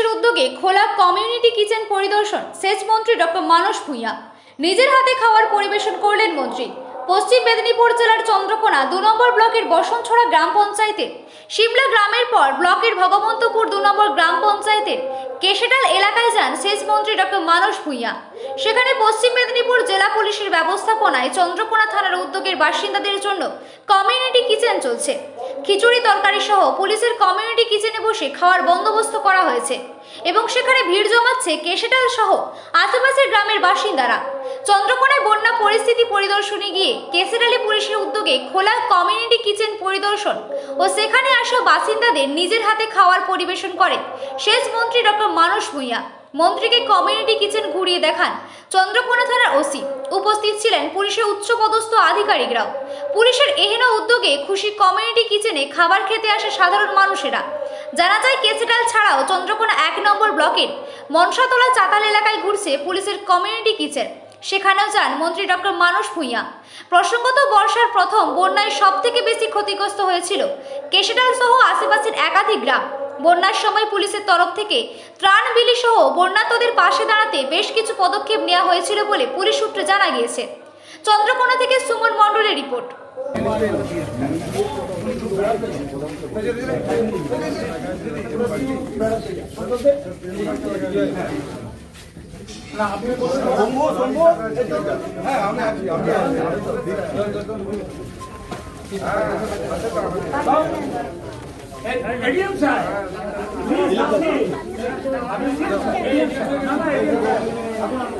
পুলিশের উদ্যোগে খোলা কমিউনিটি কিচেন পরিদর্শন, সেচ মন্ত্রী ডক্টর মানস ভূঁইয়া। নিজের হাতে খাওয়ার পরিবেশন করলেন মন্ত্রী। পশ্চিম মেদিনীপুর জেলার চন্দ্রকোনা দু নম্বর ব্লকের বসনছড়া গ্রাম পঞ্চায়েতের। শিমলা গ্রামের পর ব্লকের ভগবন্তপুর দু নম্বর গ্রাম পঞ্চায়েতের। কেশেটাল এলাকায় যান সেচ মন্ত্রী ডক্টর মানস ভূঁইয়া। সেখানে পশ্চিম মেদিনীপুর জেলা পুলিশের ব্যবস্থাপনায় চন্দ্রকোনা থানার উদ্যোগের বাসিন্দাদের জন্য কমিউনিটি কিচেন চলছে। খিচুড়ি, তরকারি সহ পুলিশের কমিউনিটি কিচেনে বসে খাওয়ার বন্দোবস্ত করা হয়েছে এবং সেখানে ভিড় জমাচ্ছে কেশেটাল সহ আশেপাশের গ্রামের বাসিন্দারা। চন্দ্রকোনায় বন্যা পরিস্থিতি পরিদর্শনে গিয়ে কেসেরালি পুলিশের উদ্যোগে খোলা কমিউনিটি কিচেন পরিদর্শন ও সেখানে আসা বাসিন্দাদের নিজের হাতে খাওয়ার পরিবেশন করেন সেচ মন্ত্রী ডক্টর মানস ভূঁইয়া। মন্ত্রীকে কমিউনিটি কিচেন ঘুরিয়ে দেখান চন্দ্রকোনা থানার ওসি। উপস্থিত ছিলেন পুলিশের উচ্চপদস্থ আধিকারিকরাও। পুলিশের এহেন উদ্যোগে খুশি কমিউনিটি কিচেনে খাবার খেতে আসে সাধারণ মানুষেরা। জানা যায় কেসেটাল ছাড়াও চন্দ্রকোনা এক নম্বর ব্লকের মনসাতলা চাতাল এলাকায় ঘুরছে পুলিশের কমিউনিটি কিচেন। সেখানেও যান মন্ত্রী ডক্টর মানস ভূঁইয়া। প্রসঙ্গত, বর্ষার প্রথম বন্যায় সব থেকে বেশি ক্ষতিগ্রস্ত হয়েছিল কেশেটাল সহ আশেপাশের একাধিক গ্রাম। বন্যার সময় পুলিশের তরফ থেকে ত্রাণ বিলি সহ বন্যাতদের পাশে দাঁড়াতে বেশ কিছু পদক্ষেপ নেওয়া হয়েছিল বলে পুলিশ সূত্রে জানা গিয়েছে। চন্দ্রকোনা থেকে সুমন মণ্ডলের report ADM sir ADM sir